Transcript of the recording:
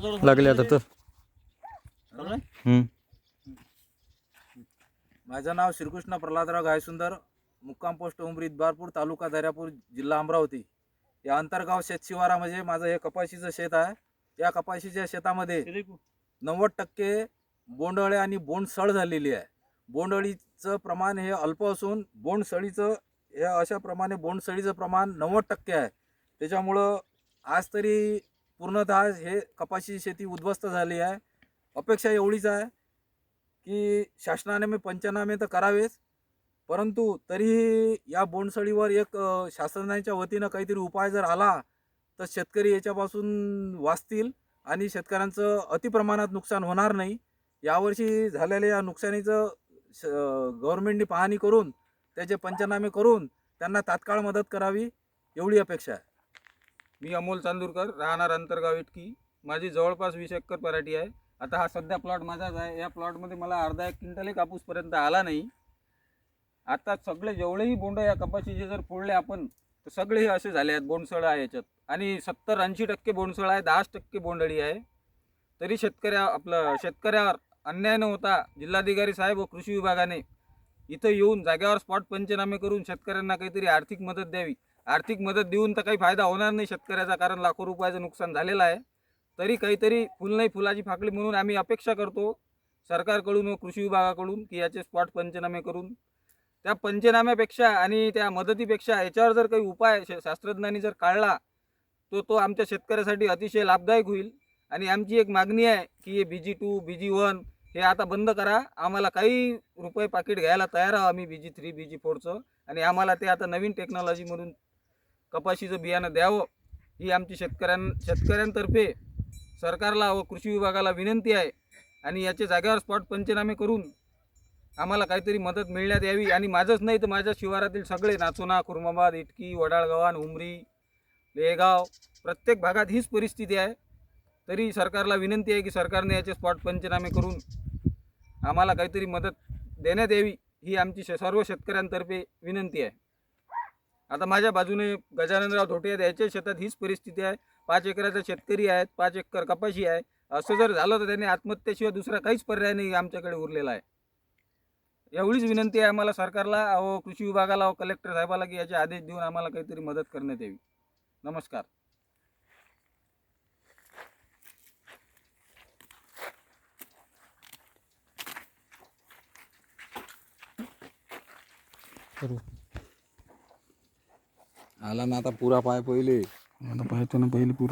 लागले आता तर. हम्म. माझं नाव श्रीकृष्ण प्रल्हादराव गायसुंदर मुक्काम पोस्ट उमरी इतबारपूर तालुका दर्यापूर जिल्हा अमरावती. या अंतर्गाव शेत शिवारामध्ये माझं हे कपाशीचं शेत आहे. या कपाशीच्या शेतामध्ये नव्वद टक्के बोंडअळे आणि बोंडसळ झालेली आहे. बोंडअळीचं प्रमाण हे अल्प असून बोंडसळीचं हे अशा प्रमाणे बोंडसळीचं प्रमाण नव्वद टक्के आहे. त्याच्यामुळं आज तरी पूर्णतः हे कपाशी शेती उद्ध्वस्त झाली आहे. अपेक्षा एवढीच आहे की शासनाने मी पंचनामे तर करावेच परंतु तरीही या बोंडसळीवर एक शासनाच्या वतीनं काहीतरी उपाय जर आला तर शेतकरी याच्यापासून वाचतील आणि शेतकऱ्यांचं अतिप्रमाणात नुकसान होणार नाही. यावर्षी झालेल्या या नुकसानीचं श गव्हर्मेंटनी पाहणी करून त्याचे पंचनामे करून त्यांना तात्काळ मदत करावी एवढी अपेक्षा आहे. मी अमोल चांदूरकर राहणार अंतरगाव इटकी. माझी जवळपास वीस एकर पराठी आहे. आता हा सध्या प्लॉट माझाच आहे. या प्लॉटमध्ये मला अर्धा एक क्विंटलही कापूसपर्यंत आला नाही. आता सगळे जेवढेही बोंड या कपाशीचे जर फोडले आपण तर सगळे हे असे झाले आहेत बोंडसळ आहे याच्यात. आणि सत्तर ऐंशी टक्के बोंडसळ आहे दहाच टक्के बोंडळी आहे. तरी शेतकऱ्या आपलं शेतकऱ्यावर अन्याय न होता जिल्हाधिकारी साहेब व कृषी विभागाने इथं येऊन जाग्यावर स्पॉट पंचनामे करून शेतकऱ्यांना काहीतरी आर्थिक मदत द्यावी. आर्थिक मदत देऊन तर काही फायदा होणार नाही शेतकऱ्याचा कारण लाखो रुपयाचं नुकसान झालेलं आहे. तरी काहीतरी फुल नाही फुलाची फाकडी म्हणून आम्ही अपेक्षा करतो सरकारकडून व कृषी विभागाकडून की याचे स्पॉट पंचनामे करून. त्या पंचनाम्यापेक्षा आणि त्या मदतीपेक्षा याच्यावर जर काही उपाय शास्त्रज्ञांनी जर काढला तो तो आमच्या शेतकऱ्यासाठी अतिशय लाभदायक होईल. आणि आमची एक मागणी आहे की हे बी जी टू बी जी वन हे आता बंद करा. आम्हाला काही रुपये पाकिट घ्यायला तयार आहोत आम्ही बी जी थ्री बी जी फोरचं आणि आम्हाला ते आता नवीन टेक्नॉलॉजीमधून कपाशीचं बियाणं द्यावं ही आमची शेतकऱ्यां शेतकऱ्यांतर्फे सरकारला व कृषी विभागाला विनंती आहे. आणि याच्या जागेवर स्पॉट पंचनामे करून आम्हाला काहीतरी मदत मिळण्यात यावी. आणि माझंच नाही तर माझ्या शिवारातील सगळे नाचोना कुर्माबाद इटकी वडाळगव्हाण उमरी लेगाव प्रत्येक भागात हीच परिस्थिती आहे. तरी सरकारला विनंती आहे की सरकारने याचे स्पॉट पंचनामे करून आम्हाला काहीतरी मदत देण्यात यावी ही आमची सर्व शेतकऱ्यांतर्फे विनंती आहे. आता माझ्या बाजूने गजाननराव धोटे आहेत याच्या शेतात हीच परिस्थिती आहे. पाच एकराचा शेतकरी आहेत पाच एकर कपाशी आहे. असं जर झालं तर त्याने आत्महत्येशिवाय दुसरा काहीच पर्याय नाही आमच्याकडे उरलेला आहे. एवढीच विनंती आहे आम्हाला सरकारला व कृषी विभागाला व कलेक्टर साहेबाला की याचे आदेश देऊन आम्हाला काहीतरी मदत करण्यात यावी. नमस्कार. आला ना आता पुरा पाय पहिले. आता पाहतो ना पहिले पुरा.